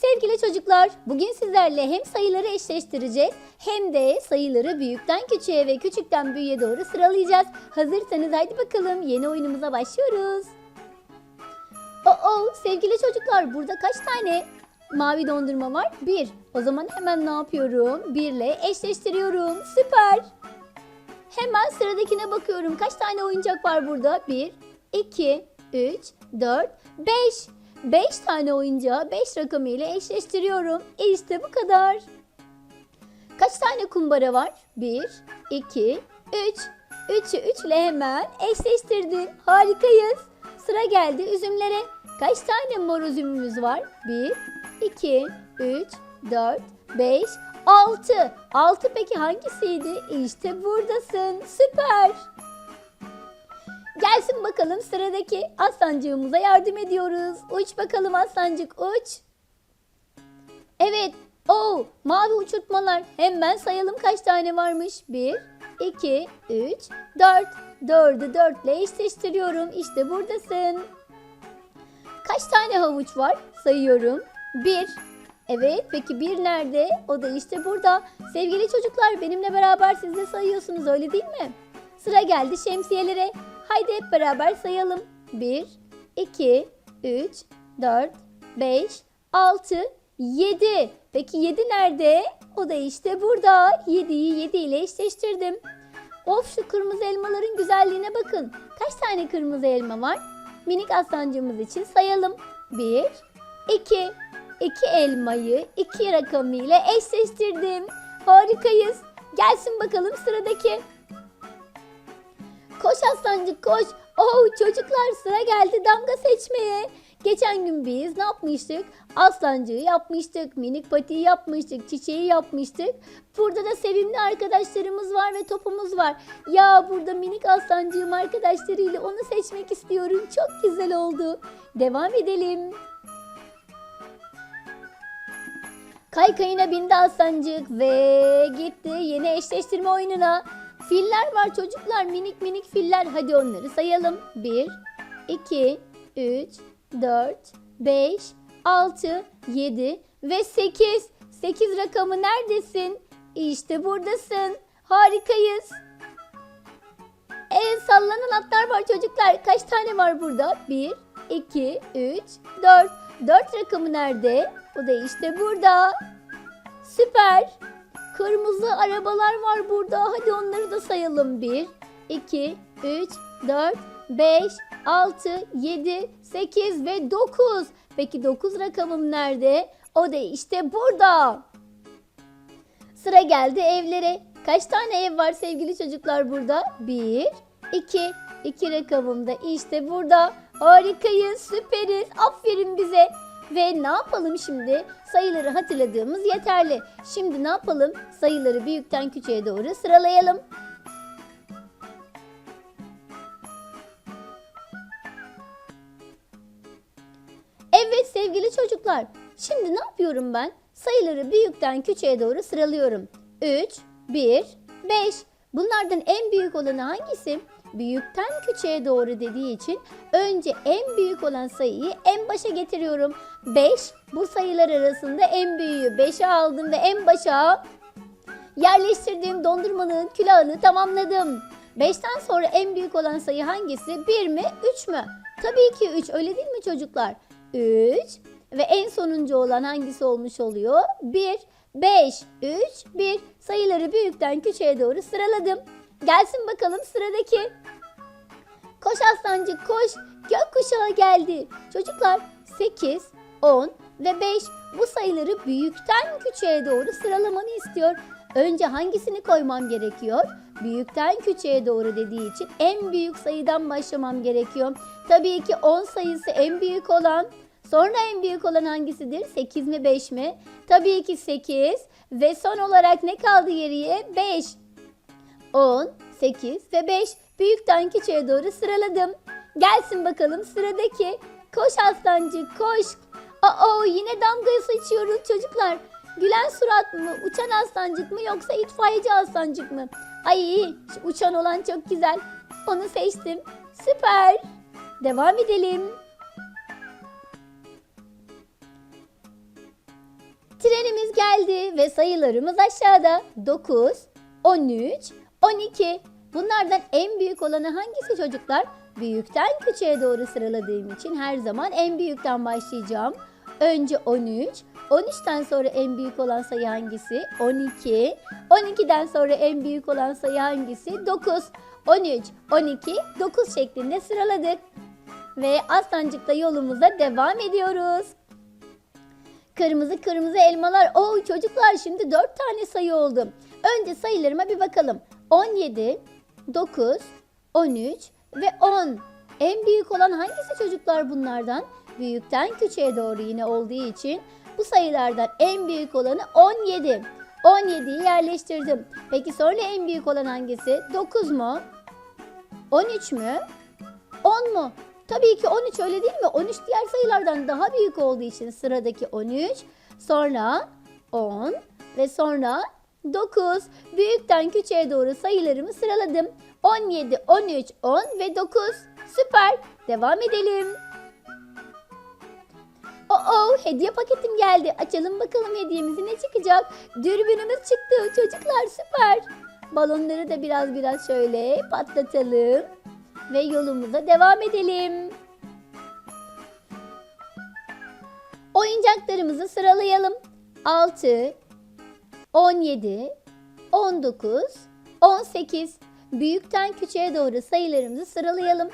Sevgili çocuklar, bugün sizlerle hem sayıları eşleştireceğiz hem de sayıları büyükten küçüğe ve küçükten büyüğe doğru sıralayacağız. Hazırsanız haydi bakalım yeni oyunumuza başlıyoruz. Oo, sevgili çocuklar burada kaç tane mavi dondurma var? Bir. O zaman hemen ne yapıyorum? Birle eşleştiriyorum. Süper. Hemen sıradakine bakıyorum. Kaç tane oyuncak var burada? 1, 2, 3, 4, 5. 5 tane oyuncağı 5 rakamı ile eşleştiriyorum. İşte bu kadar. Kaç tane kumbara var? 1, 2, 3. 3'ü 3 ile hemen eşleştirdim. Harikayız. Sıra geldi üzümlere. Kaç tane mor üzümümüz var? 1, 2, 3, 4, 5, 6. 6 peki hangisiydi? İşte buradasın. Süper. Gelsin bakalım sıradaki aslancığımıza yardım ediyoruz. Uç bakalım aslancık uç. Evet. O mavi uçurtmalar. Hemen sayalım kaç tane varmış. 1, 2, 3, 4. 4'ü 4 ile eşleştiriyorum. İşte buradasın. Kaç tane havuç var? Sayıyorum. 1. Evet peki bir nerede? O da işte burada. Sevgili çocuklar benimle beraber siz de sayıyorsunuz öyle değil mi? Sıra geldi şemsiyelere. Haydi hep beraber sayalım. 1, 2, 3, 4, 5, 6, 7. Peki 7 nerede? O da işte burada. 7'yi 7 ile eşleştirdim. Of şu kırmızı elmaların güzelliğine bakın. Kaç tane kırmızı elma var? Minik aslancığımız için sayalım. 1, 2. 2 elmayı 2 rakamı ile eşleştirdim. Harikayız. Gelsin bakalım sıradaki. Koş aslancık koş. Oh çocuklar sıra geldi damga seçmeye. Geçen gün biz ne yapmıştık? Aslancığı yapmıştık, minik patiyi yapmıştık, çiçeği yapmıştık. Burada da sevimli arkadaşlarımız var ve topumuz var. Ya burada minik aslancığım arkadaşlarıyla onu seçmek istiyorum. Çok güzel oldu. Devam edelim. Kaykayına bindi aslancık ve gitti yeni eşleştirme oyununa. Filler var çocuklar minik minik filler. Hadi onları sayalım. 1, 2, 3, 4, 5, 6, 7 ve 8. 8 rakamı neredesin? İşte buradasın. Harikayız. En sallanan atlar var çocuklar. Kaç tane var burada? 1, 2, 3, 4. 4 rakamı nerede? O da işte burada. Süper. Kırmızı arabalar var burada. Hadi onları da sayalım. 1, 2, 3, 4, 5, 6, 7, 8 ve 9. Peki 9 rakamım nerede? O da işte burada. Sıra geldi evlere. Kaç tane ev var sevgili çocuklar burada? 1, 2. 2 rakamım da işte burada. Harikayız, süperiz. Aferin bize. Ve ne yapalım şimdi? Sayıları hatırladığımız yeterli. Şimdi ne yapalım? Sayıları büyükten küçüğe doğru sıralayalım. Evet sevgili çocuklar. Şimdi ne yapıyorum ben? Sayıları büyükten küçüğe doğru sıralıyorum. 3, 1, 5. Bunlardan en büyük olanı hangisi? Büyükten küçüğe doğru dediği için önce en büyük olan sayıyı en başa getiriyorum. 5 bu sayılar arasında en büyüğü 5'e aldım ve en başa yerleştirdiğim dondurmanın külahını tamamladım. 5'ten sonra en büyük olan sayı hangisi? 1 mi 3 mü? Tabii ki 3 öyle değil mi çocuklar? 3 ve en sonuncu olan hangisi olmuş oluyor? 1, 5, 3, 1 sayıları büyükten küçüğe doğru sıraladım. Gelsin bakalım sıradaki. Koş aslancık koş. Gökkuşağı geldi. Çocuklar 8, 10 ve 5 bu sayıları büyükten küçüğe doğru sıralamanı istiyor. Önce hangisini koymam gerekiyor? Büyükten küçüğe doğru dediği için en büyük sayıdan başlamam gerekiyor. Tabii ki 10 sayısı en büyük olan. Sonra en büyük olan hangisidir? 8 mi 5 mi? Tabii ki 8 ve son olarak ne kaldı geriye? 5. 10, 8 ve 5. Büyükten küçüğe doğru sıraladım. Gelsin bakalım sıradaki. Koş aslancık koş. Aa yine damgayı seçiyoruz çocuklar. Gülen surat mı, uçan aslancık mı yoksa itfaiyeci aslancık mı? Ay şu uçan olan çok güzel. Onu seçtim. Süper. Devam edelim. Trenimiz geldi ve sayılarımız aşağıda. 9, 13, 12. Bunlardan en büyük olanı hangisi çocuklar? Büyükten küçüğe doğru sıraladığım için her zaman en büyükten başlayacağım. Önce 13, 13'ten sonra en büyük olan sayı hangisi? 12. 12'den sonra en büyük olan sayı hangisi? 9. 13, 12, 9 şeklinde sıraladık. Ve Aslancık'ta yolumuza devam ediyoruz. Kırmızı kırmızı elmalar. Oo çocuklar şimdi 4 tane sayı oldu. Önce sayılarıma bir bakalım. 17, 9, 13 ve 10. En büyük olan hangisi çocuklar bunlardan? Büyükten küçüğe doğru yine olduğu için bu sayılardan en büyük olanı 17. 17'yi yerleştirdim. Peki sonra en büyük olan hangisi? 9 mu? 13 mü? 10 mu? Tabii ki 13 öyle değil mi? 13 diğer sayılardan daha büyük olduğu için sıradaki 13, sonra 10 ve sonra 9. Büyükten küçüğe doğru sayılarımı sıraladım. 17, 13, 10 ve 9. Süper. Devam edelim. Oo, hediye paketim geldi. Açalım bakalım hediyemizi ne çıkacak. Dürbünümüz çıktı. Çocuklar süper. Balonları da biraz biraz şöyle patlatalım ve yolumuza devam edelim. Oyuncaklarımızı sıralayalım. 6, 17, 19, 18. Büyükten küçüğe doğru sayılarımızı sıralayalım.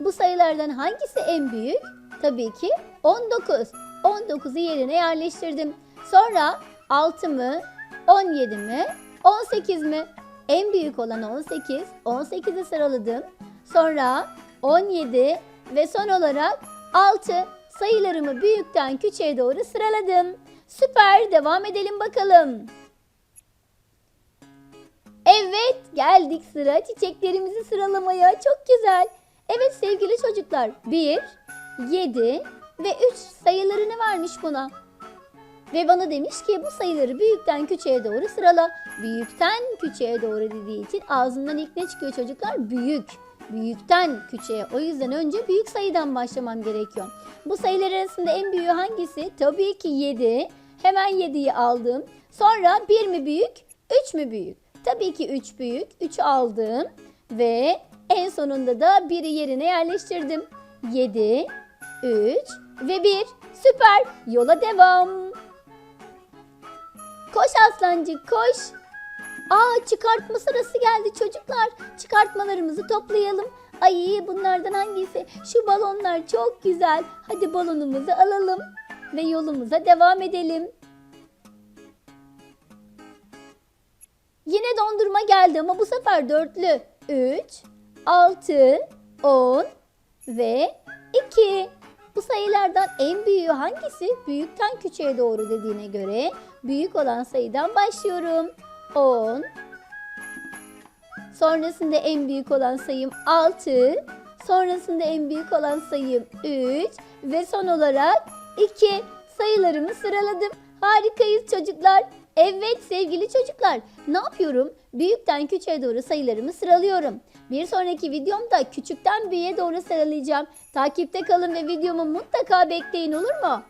Bu sayılardan hangisi en büyük? Tabii ki 19. 19'u yerine yerleştirdim. Sonra 6 mı, 17 mi, 18 mi? En büyük olan 18. 18'i sıraladım. Sonra 17 ve son olarak 6 sayılarımı büyükten küçüğe doğru sıraladım. Süper devam edelim bakalım. Evet geldik sıra çiçeklerimizi sıralamaya çok güzel. Evet sevgili çocuklar 1, 7 ve 3 sayılarını vermiş buna. Ve bana demiş ki bu sayıları büyükten küçüğe doğru sırala. Büyükten küçüğe doğru dediği için ağzından ilk ne çıkıyor çocuklar? Büyük. Büyükten küçüğe. O yüzden önce büyük sayıdan başlamam gerekiyor. Bu sayılar arasında en büyüğü hangisi? Tabii ki 7. Hemen 7'yi aldım. Sonra 1 mi büyük, 3 mü büyük? Tabii ki 3 büyük. 3 aldım. Ve en sonunda da 1'i yerine yerleştirdim. 7, 3 ve 1. Süper. Yola devam. Koş aslancık koş. Aa çıkartma sırası geldi çocuklar. Çıkartmalarımızı toplayalım. Ay bunlardan hangisi? Şu balonlar çok güzel. Hadi balonumuzu alalım ve yolumuza devam edelim. Yine dondurma geldi ama bu sefer dörtlü. 3, 6, 10 ve 2. Bu sayılardan en büyüğü hangisi? Büyükten küçüğe doğru dediğine göre büyük olan sayıdan başlıyorum. 10. Sonrasında en büyük olan sayım 6. Sonrasında en büyük olan sayım 3. Ve son olarak 2. Sayılarımı sıraladım. Harikayız çocuklar. Evet sevgili çocuklar. Ne yapıyorum? Büyükten küçüğe doğru sayılarımı sıralıyorum. Bir sonraki videomda küçükten büyüğe doğru sıralayacağım. Takipte kalın ve videomu mutlaka bekleyin olur mu?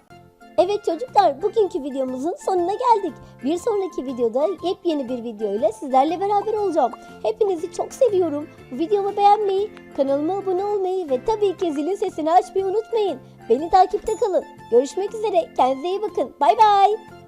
Evet çocuklar bugünkü videomuzun sonuna geldik. Bir sonraki videoda yepyeni bir video ile sizlerle beraber olacağım. Hepinizi çok seviyorum. Videomu beğenmeyi, kanalıma abone olmayı ve tabii ki zilin sesini açmayı unutmayın. Beni takipte kalın. Görüşmek üzere. Kendinize iyi bakın. Bay bay.